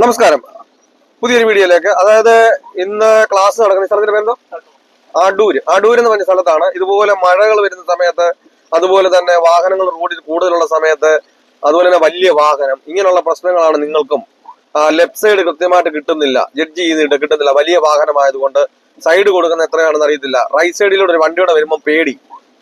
നമസ്കാരം. പുതിയൊരു വീഡിയോയിലേക്ക്. അതായത് ഇന്ന് ക്ലാസ് നടക്കുന്ന സ്ഥലത്തിന്റെ പേരെന്തോ? അടൂര്. അടൂര് എന്ന് പറഞ്ഞ സ്ഥലത്താണ്. ഇതുപോലെ മഴകൾ വരുന്ന സമയത്ത് അതുപോലെ തന്നെ വാഹനങ്ങൾ റോഡിൽ കൂടുതലുള്ള സമയത്ത് അതുപോലെ തന്നെ വലിയ വാഹനം ഇങ്ങനെയുള്ള പ്രശ്നങ്ങളാണ് നിങ്ങൾക്കും. ലെഫ്റ്റ് സൈഡ് കൃത്യമായിട്ട് കിട്ടുന്നില്ല. ജഡ്ജ് ചെയ്യുന്നിട്ട് കിട്ടുന്നില്ല. വലിയ വാഹനമായതുകൊണ്ട് സൈഡ് കൊടുക്കുന്ന എത്രയാണെന്ന് അറിയത്തില്ല. റൈറ്റ് സൈഡിലൂടെ ഒരു വണ്ടിയുടെ വരുമ്പോൾ പേടി.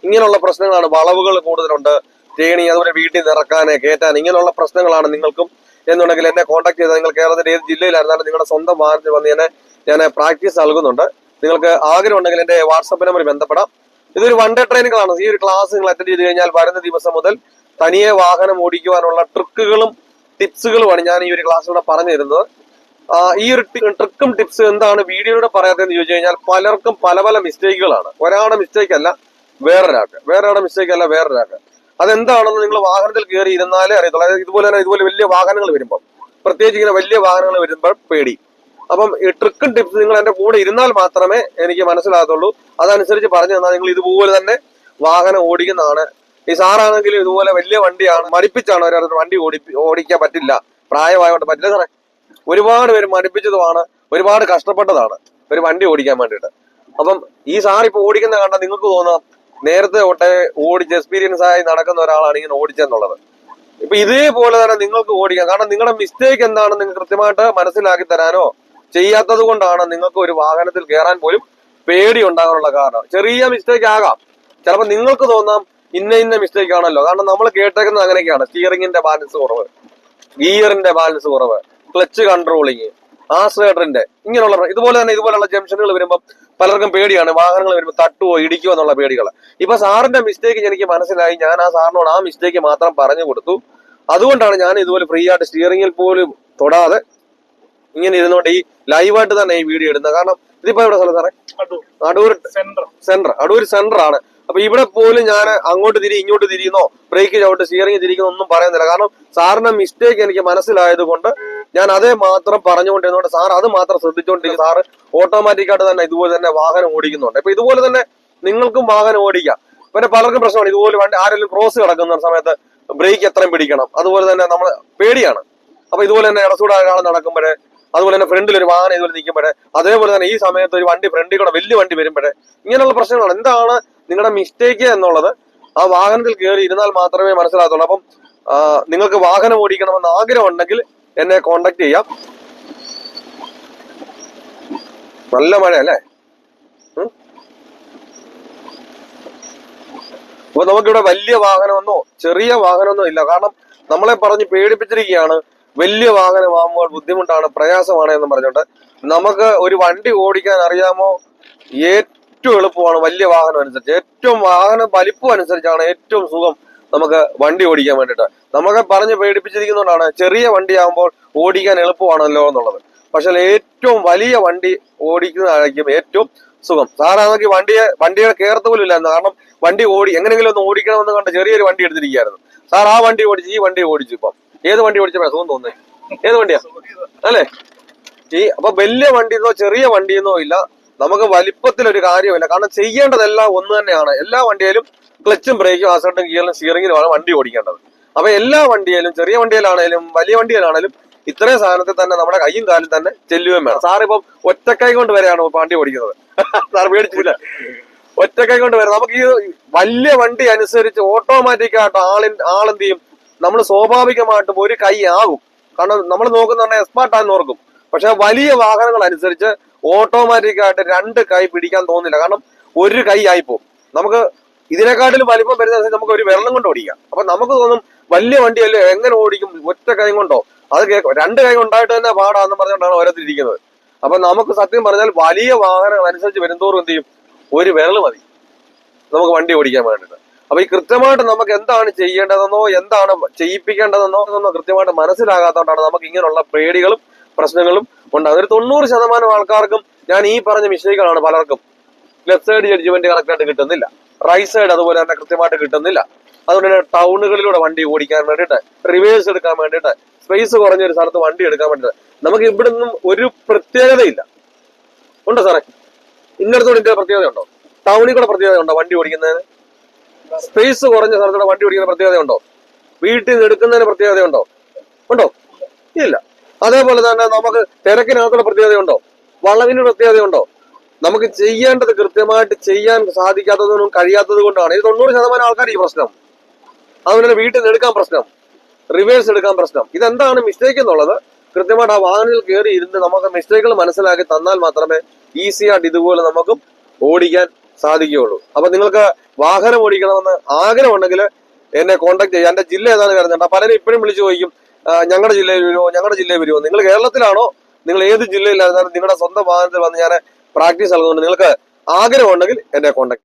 ഇങ്ങനെയുള്ള പ്രശ്നങ്ങളാണ് വളവുകൾ കൂടുതലുണ്ട്. തേണി അതുപോലെ വീട്ടിൽ നിന്ന് ഇറക്കാന് കയറ്റാൻ ഇങ്ങനെയുള്ള പ്രശ്നങ്ങളാണ് നിങ്ങൾക്കും എന്നുണ്ടെങ്കിൽ എന്നെ കോൺടാക്ട് ചെയ്താൽ നിങ്ങൾ കേരളത്തിന്റെ ഏത് ജില്ലയിലായിരുന്നാലും നിങ്ങളുടെ സ്വന്തം വാഹനത്തിൽ വന്ന് എന്നെ ഞാൻ പ്രാക്ടീസ് നൽകുന്നുണ്ട്. നിങ്ങൾക്ക് ആഗ്രഹം ഉണ്ടെങ്കിൽ എന്റെ വാട്സപ്പ് നമ്പർ ബന്ധപ്പെടാം. ഇതൊരു വൺ ഡേ ട്രെയിനിങ് ആണ് ഈ ഒരു ക്ലാസ് നിങ്ങൾ അറ്റൻഡ് ചെയ്ത് കഴിഞ്ഞാൽ വരുന്ന ദിവസം മുതൽ തനിയെ വാഹനം ഓടിക്കുവാനുള്ള ട്രിക്കുകളും ടിപ്സുകളുമാണ് ഞാൻ ഈ ഒരു ക്ലാസ്സിലൂടെ പറഞ്ഞു തരുന്നത് ഈ ഒരു ട്രിക്കും ടിപ്സും എന്താണ് വീഡിയോയിലൂടെ പറയാത്തതെന്ന് ചോദിച്ചു കഴിഞ്ഞാൽ പലർക്കും പല പല മിസ്റ്റേക്കുകളാണ് ഒരാളുടെ മിസ്റ്റേക്ക് അല്ല വേറൊരാൾക്ക്. വേറൊരാളുടെ മിസ്റ്റേക്ക് അല്ല വേറൊരാൾക്ക്. അതെന്താണെന്ന് നിങ്ങൾ വാഹനത്തിൽ കയറി ഇരുന്നാലേ അറിയത്തുള്ളൂ. അതായത് ഇതുപോലെ തന്നെ ഇതുപോലെ വലിയ വാഹനങ്ങൾ വരുമ്പോൾ പ്രത്യേകിച്ച് ഇങ്ങനെ വലിയ വാഹനങ്ങൾ വരുമ്പോൾ പേടി. അപ്പം ഈ ട്രിക്കും ടിപ്സ് നിങ്ങൾ എന്റെ കൂടെ ഇരുന്നാൽ മാത്രമേ എനിക്ക് മനസ്സിലാകത്തുള്ളൂ. അതനുസരിച്ച് പറഞ്ഞു തന്നാൽ നിങ്ങൾ ഇതുപോലെ തന്നെ വാഹനം ഓടിക്കുന്നതാണ്. ഈ സാറാണെങ്കിലും ഇതുപോലെ വലിയ വണ്ടിയാണ് മടിപ്പിച്ചാണ് ഒരാൾ വണ്ടി ഓടി ഓടിക്കാൻ പറ്റില്ല. പ്രായമായോണ്ട് പറ്റില്ല സാറേ. ഒരുപാട് പേര് മടിപ്പിച്ചതുമാണ് ഒരുപാട് കഷ്ടപ്പെട്ടതാണ് ഒരു വണ്ടി ഓടിക്കാൻ വേണ്ടിയിട്ട്. അപ്പം ഈ സാർ ഇപ്പൊ ഓടിക്കുന്ന കണ്ടാൽ നിങ്ങൾക്ക് തോന്നാം നേരത്തെ തൊട്ടേ ഓടിച്ച് എക്സ്പീരിയൻസ് ആയി നടക്കുന്ന ഒരാളാണ് ഇങ്ങനെ ഓടിച്ചെന്നുള്ളത് ഇപ്പൊ ഇതേപോലെ തന്നെ നിങ്ങൾക്ക് ഓടിക്കാം. കാരണം നിങ്ങളുടെ മിസ്റ്റേക്ക് എന്താണെന്ന് നിങ്ങൾ കൃത്യമായിട്ട് മനസ്സിലാക്കി തരാനോ ചെയ്യാത്തത് കൊണ്ടാണ് നിങ്ങൾക്ക് ഒരു വാഹനത്തിൽ കയറാൻ പോലും പേടി ഉണ്ടാകാനുള്ള കാരണം. ചെറിയ മിസ്റ്റേക്ക് ആകാം. ചിലപ്പോൾ നിങ്ങൾക്ക് തോന്നാം ഇന്ന ഇന്ന മിസ്റ്റേക്ക് ആണല്ലോ. കാരണം നമ്മൾ കേട്ടേക്കുന്നത് അങ്ങനെയൊക്കെയാണ്. സ്റ്റിയറിംഗിന്റെ ബാലൻസ് കുറവ് ഗിയറിന്റെ ബാലൻസ് കുറവ് ക്ലച്ച് കൺട്രോളിങ് ആസ്ലേറ്ററിന്റെ ഇങ്ങനെയുള്ള ഇതുപോലെ തന്നെ ഇതുപോലെയുള്ള ജംഷനുകൾ വരുമ്പോൾ പലർക്കും പേടിയാണ്. വാഹനങ്ങൾ വരുമ്പോൾ തട്ടുവോ ഇടിക്കുവോ എന്നുള്ള പേടികൾ ഇപ്പൊ സാറിന്റെ മിസ്റ്റേക്ക് എനിക്ക് മനസ്സിലായി. ഞാൻ ആ സാറിനോട് ആ മിസ്റ്റേക്ക് മാത്രം പറഞ്ഞു കൊടുത്തു. അതുകൊണ്ടാണ് ഞാൻ ഇതുപോലെ ഫ്രീ ആയിട്ട് സ്റ്റിയറിംഗിൽ പോലും തൊടാതെ ഇങ്ങനെ ഇരുന്നോണ്ട് ഈ ലൈവായിട്ട് തന്നെ ഈ വീഡിയോ ഇടുന്നത്. കാരണം ഇതിപ്പോ എവിടെ സ്ഥലം സാറേ? അടൂർ. സെന്റർ അടൂർ സെന്റർ ആണ്. അപ്പൊ ഇവിടെ പോലും ഞാൻ അങ്ങോട്ട് തിരി ഇങ്ങോട്ട് തിരിയുന്നോ ബ്രേക്ക് ചവിട്ട് സ്റ്റിയറിംഗ് തിരിക്കുന്നോ ഒന്നും പറയുന്നില്ല. കാരണം സാറിന്റെ മിസ്റ്റേക്ക് എനിക്ക് മനസ്സിലായത് കൊണ്ട് ഞാൻ അതേ മാത്രം പറഞ്ഞുകൊണ്ടിരുന്നോണ്ട് സാർ അത് മാത്രം ശ്രദ്ധിച്ചുകൊണ്ടിരിക്കും സാറ് ഓട്ടോമാറ്റിക് ആയിട്ട് തന്നെ ഇതുപോലെ തന്നെ വാഹനം ഓടിക്കുന്നുണ്ട്. അപ്പൊ ഇതുപോലെ തന്നെ നിങ്ങൾക്കും വാഹനം ഓടിക്കാം. പിന്നെ പലർക്കും പ്രശ്നമാണ്. ഇതുപോലെ വണ്ടി ആരെങ്കിലും ക്രോസ് കിടക്കുന്ന സമയത്ത് ബ്രേക്ക് എത്രയും പിടിക്കണം. അതുപോലെ തന്നെ നമ്മൾ പേടിയാണ്. അപ്പൊ ഇതുപോലെ തന്നെ ഇടസൂടെ ഒരാൾ നടക്കുമ്പോഴേ അതുപോലെ തന്നെ ഫ്രണ്ടിൽ ഒരു വാഹനം ഇതുപോലെ നിൽക്കുമ്പോഴേ അതേപോലെ തന്നെ ഈ സമയത്ത് ഒരു വണ്ടി ഫ്രണ്ടിൽ കൂടെ വലിയ വണ്ടി വരുമ്പോഴേ ഇങ്ങനെയുള്ള പ്രശ്നങ്ങളാണ്. എന്താണ് നിങ്ങളുടെ മിസ്റ്റേക്ക് എന്നുള്ളത് ആ വാഹനത്തിൽ കയറി ഇരുന്നാൽ മാത്രമേ മനസ്സിലാകത്തുള്ളൂ. അപ്പം നിങ്ങൾക്ക് വാഹനം ഓടിക്കണമെന്ന് ആഗ്രഹം ഉണ്ടെങ്കിൽ എന്നെ കോണ്ടാക്ട് ചെയ്യാം. നല്ല മഴ അല്ലേ? അപ്പൊ നമുക്കിവിടെ വലിയ വാഹനമൊന്നോ ചെറിയ വാഹനമൊന്നോ ഇല്ല. കാരണം നമ്മളെ പറഞ്ഞ് പേടിപ്പിച്ചിരിക്കുകയാണ് വലിയ വാഹനമാകുമ്പോൾ ബുദ്ധിമുട്ടാണ് പ്രയാസമാണ് എന്ന് പറഞ്ഞിട്ട് നമുക്ക് ഒരു വണ്ടി ഓടിക്കാൻ അറിയാമോ? ഏറ്റവും എളുപ്പമാണ് വലിയ വാഹനം അനുസരിച്ച്. ഏറ്റവും വാഹനം വലിപ്പം അനുസരിച്ചാണ് ഏറ്റവും സുഖം. നമുക്ക് വണ്ടി ഓടിക്കാൻ വേണ്ടിയിട്ട്. നമുക്ക് പറഞ്ഞ് പേടിപ്പിച്ചിരിക്കുന്നതുകൊണ്ടാണ് ചെറിയ വണ്ടിയാകുമ്പോൾ ഓടിക്കാൻ എളുപ്പമാണല്ലോ എന്നുള്ളത്. പക്ഷെ ഏറ്റവും വലിയ വണ്ടി ഓടിക്കുന്നതായിരിക്കും ഏറ്റവും സുഖം. സാറാണെങ്കിൽ വണ്ടിയെ വണ്ടിയുടെ കയറത്ത് പോലും ഇല്ലായിരുന്നു. കാരണം വണ്ടി ഓടി എങ്ങനെയെങ്കിലും ഒന്ന് ഓടിക്കണമെന്ന് കണ്ട് ചെറിയൊരു വണ്ടി എടുത്തിരിക്കുകയായിരുന്നു. സാർ ആ വണ്ടി ഓടിച്ച് ഈ വണ്ടി ഓടിച്ചു ഇപ്പം. ഏത് വണ്ടി ഓടിച്ചപ്പോഴാണ് സുഖം തോന്നുന്നത് ഏത് വണ്ടിയാ? അല്ലേ? ഈ അപ്പൊ വലിയ വണ്ടിയെന്നോ ചെറിയ വണ്ടിയെന്നോ ഇല്ല. നമുക്ക് വലിപ്പത്തിൽ ഒരു കാര്യമില്ല കാരണം ചെയ്യേണ്ടതെല്ലാം ഒന്ന് തന്നെയാണ്. എല്ലാ വണ്ടിയിലും ക്ലച്ചും ബ്രേക്കും ആസട്ടും ഗിയറിലും സ്റ്റിയറിംഗിലുമാണ് വണ്ടി ഓടിക്കേണ്ടത്. അപ്പൊ എല്ലാ വണ്ടിയിലും ചെറിയ വണ്ടിയിലാണേലും വലിയ വണ്ടിയിലാണേലും ഇത്രയും സാധനത്തിൽ തന്നെ നമ്മുടെ കൈയും കാലും തന്നെ ചെല്ലുകയും വേണം. സാർ ഇപ്പം ഒറ്റക്കൈ കൊണ്ട് വരെയാണ് വണ്ടി ഓടിക്കുന്നത്. സാർ പേടിച്ചില്ല. ഒറ്റക്കൈ കൊണ്ട് വരാം നമുക്ക് ഈ വലിയ വണ്ടി അനുസരിച്ച് ഓട്ടോമാറ്റിക് ആയിട്ട് ആളിൻ ആളെന്ത് ചെയ്യും? നമ്മൾ സ്വാഭാവികമായിട്ടും ഒരു കൈ ആകും. കാരണം നമ്മൾ നോക്കുന്ന എക്സ്പാർട്ടാന്ന് ഓർക്കും. പക്ഷെ വലിയ വാഹനങ്ങൾ അനുസരിച്ച് ഓട്ടോമാറ്റിക് ആയിട്ട് രണ്ട് കൈ പിടിക്കാൻ തോന്നില്ല. കാരണം ഒരു കൈ ആയിപ്പോവും. നമുക്ക് ഇതിനെക്കാട്ടിലും വലിപ്പം വരുന്ന നമുക്ക് ഒരു വെള്ളം കൊണ്ട് ഓടിക്കാം. അപ്പൊ നമുക്ക് തോന്നും വലിയ വണ്ടിയല്ലേ എങ്ങനെ ഓടിക്കും ഒറ്റ കൈ കൊണ്ടോ? അത് കേൾക്കും. രണ്ട് കൈ ഉണ്ടായിട്ട് തന്നെ പാടാന്ന് പറഞ്ഞുകൊണ്ടാണ് ഓരോരുത്തരിക്കുന്നത് അപ്പൊ നമുക്ക് സത്യം പറഞ്ഞാൽ വലിയ വാഹനങ്ങൾ അനുസരിച്ച് വരുന്തോറും എന്ത് ചെയ്യും? ഒരു വിരൽ മതി. നമുക്ക് വണ്ടി ഓടിക്കാൻ വേണ്ടിയിട്ട്. അപ്പൊ ഈ കൃത്യമായിട്ട് നമുക്ക് എന്താണ് ചെയ്യേണ്ടതെന്നോ എന്താണ് ചെയ്യിപ്പിക്കേണ്ടതെന്നോ എന്നോ കൃത്യമായിട്ട് മനസ്സിലാകാത്തതുകൊണ്ടാണ് നമുക്ക് ഇങ്ങനെയുള്ള പേടികളും പ്രശ്നങ്ങളും ഉണ്ടാകുന്നത് ഒരു തൊണ്ണൂറ് ശതമാനം ആൾക്കാർക്കും ഞാൻ ഈ പറഞ്ഞ മിസ്റ്റേക്കുകളാണ് പലർക്കും. ലെഫ്റ്റ് സൈഡ് ജഡ്ജ്മെന്റ് കറക്റ്റ് ആയിട്ട് കിട്ടുന്നില്ല. റൈറ്റ് സൈഡ് അതുപോലെ തന്നെ കൃത്യമായിട്ട് കിട്ടുന്നില്ല. അതുകൊണ്ട് തന്നെ ടൗണുകളിലൂടെ വണ്ടി ഓടിക്കാൻ വേണ്ടിയിട്ട് റിവേഴ്സ് എടുക്കാൻ വേണ്ടിയിട്ട് സ്പേസ് കുറഞ്ഞ ഒരു സ്ഥലത്ത് വണ്ടി എടുക്കാൻ വേണ്ടിയിട്ട് നമുക്ക് ഇവിടെ നിന്നും ഒരു പ്രത്യേകതയില്ല. ഉണ്ടോ സാറേ? ഇന്നടത്തോട് ഇതിന്റെ പ്രത്യേകത ഉണ്ടോ ടൗണിൽ കൂടെ പ്രത്യേകത ഉണ്ടോ വണ്ടി ഓടിക്കുന്നതിന്? സ്പേസ് കുറഞ്ഞ സ്ഥലത്തൂടെ വണ്ടി ഓടിക്കുന്ന പ്രത്യേകത ഉണ്ടോ വീട്ടിൽ നിന്ന് എടുക്കുന്നതിന് പ്രത്യേകത ഉണ്ടോ ഉണ്ടോ? ഇല്ല. അതേപോലെ തന്നെ നമുക്ക് തിരക്കിനകത്തുള്ള പ്രത്യേകതയുണ്ടോ? വളവിന് പ്രത്യേകതയുണ്ടോ? നമുക്ക് ചെയ്യേണ്ടത് കൃത്യമായിട്ട് ചെയ്യാൻ സാധിക്കാത്തതൊന്നും കഴിയാത്തത് കൊണ്ടാണ്. ഈ തൊണ്ണൂറ് ശതമാനം ആൾക്കാർ ഈ പ്രശ്നം. അതുപോലെ വീട്ടിൽ നിന്ന് എടുക്കാൻ പ്രശ്നം. റിവേഴ്സ് എടുക്കാൻ പ്രശ്നം. ഇതെന്താണ് മിസ്റ്റേക്ക് എന്നുള്ളത് കൃത്യമായിട്ട് ആ വാഹനത്തിൽ കയറി ഇരുന്ന് നമുക്ക് മിസ്റ്റേക്കുകൾ മനസ്സിലാക്കി തന്നാൽ മാത്രമേ ഈസി ആയിട്ട് ഇതുപോലെ നമുക്കും ഓടിക്കാൻ സാധിക്കുകയുള്ളൂ. അപ്പൊ നിങ്ങൾക്ക് വാഹനം ഓടിക്കണമെന്ന് ആഗ്രഹമുണ്ടെങ്കിൽ എന്നെ കോൺടാക്ട് ചെയ്യുക. എന്റെ ജില്ല ഏതാണ് കരുതേണ്ട പലരും ഇപ്പോഴും വിളിച്ചു ചോദിക്കും "ആ, ഞങ്ങളുടെ ജില്ലയിൽ വരുമോ ഞങ്ങളുടെ ജില്ലയിൽ വരുമോ നിങ്ങൾ കേരളത്തിലാണോ? നിങ്ങൾ ഏത് ജില്ലയിലായിരുന്നാലും നിങ്ങളുടെ സ്വന്തം വാഹനത്തിൽ വന്ന് ഞാൻ പ്രാക്ടീസ് നൽകുന്നുണ്ട് നിങ്ങൾക്ക് ആഗ്രഹമുണ്ടെങ്കിൽ എന്നെ കോൺടാക്ട്